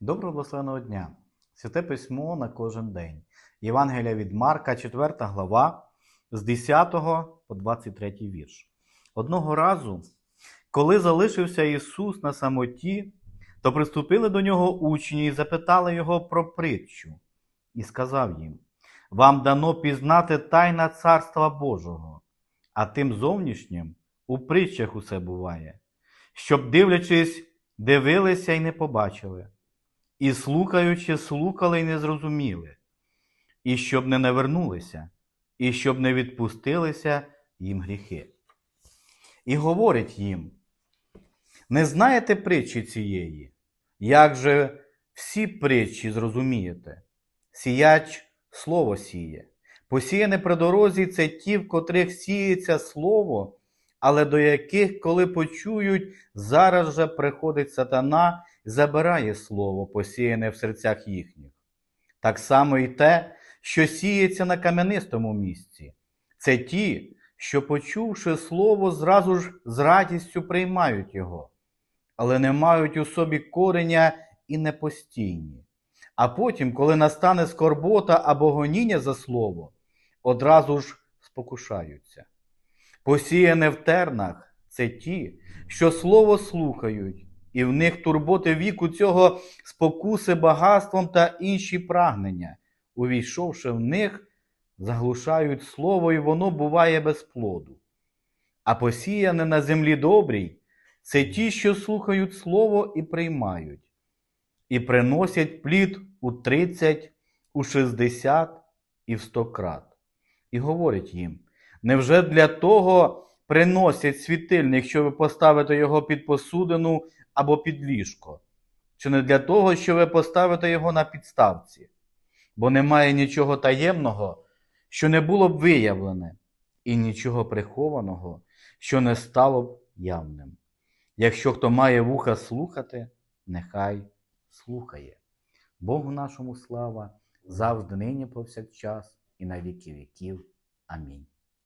Доброго благословеного дня! Святе письмо на кожен день. Євангелія від Марка, 4 глава, з 10 по 23 вірш. Одного разу, коли залишився Ісус на самоті, то приступили до нього учні і запитали його про притчу, і сказав їм: Вам дано пізнати тайна Царства Божого, а тим зовнішнім у притчах усе буває, щоб, дивлячись, дивилися й не побачили, і слухаючи, слухали й не зрозуміли, і щоб не навернулися, і щоб не відпустилися їм гріхи. І говорить їм: не знаєте притчі цієї, як же всі притчі зрозумієте? Сіяч слово сіє. Посіяне при дорозі це ті, в котрих сіється слово, але до яких, коли почують, зараз же приходить сатана і забирає слово, посіяне в серцях їхніх. Так само і те, що сіється на кам'янистому місці. Це ті, що, почувши слово, зразу ж з радістю приймають його, але не мають у собі кореня і непостійні. А потім, коли настане скорбота або гоніння за слово, одразу ж спокушаються. Посіяне в тернах це ті, що слово слухають, і в них турботи віку цього спокуси багатством та інші прагнення, увійшовши в них, заглушають слово, і воно буває без плоду. А посіяне на землі добрій це ті, що слухають слово і приймають, і приносять плід у 30, у 60 і в 100 крат. І говорять їм: невже для того приносять світильник, щоб поставити його під посудину або під ліжко? Чи не для того, щоб ви поставите його на підставці? Бо немає нічого таємного, що не було б виявлене, і нічого прихованого, що не стало б явним. Якщо хто має вуха слухати, нехай слухає. Богу нашому слава, завжди нині повсякчас і на віки віків. Амінь.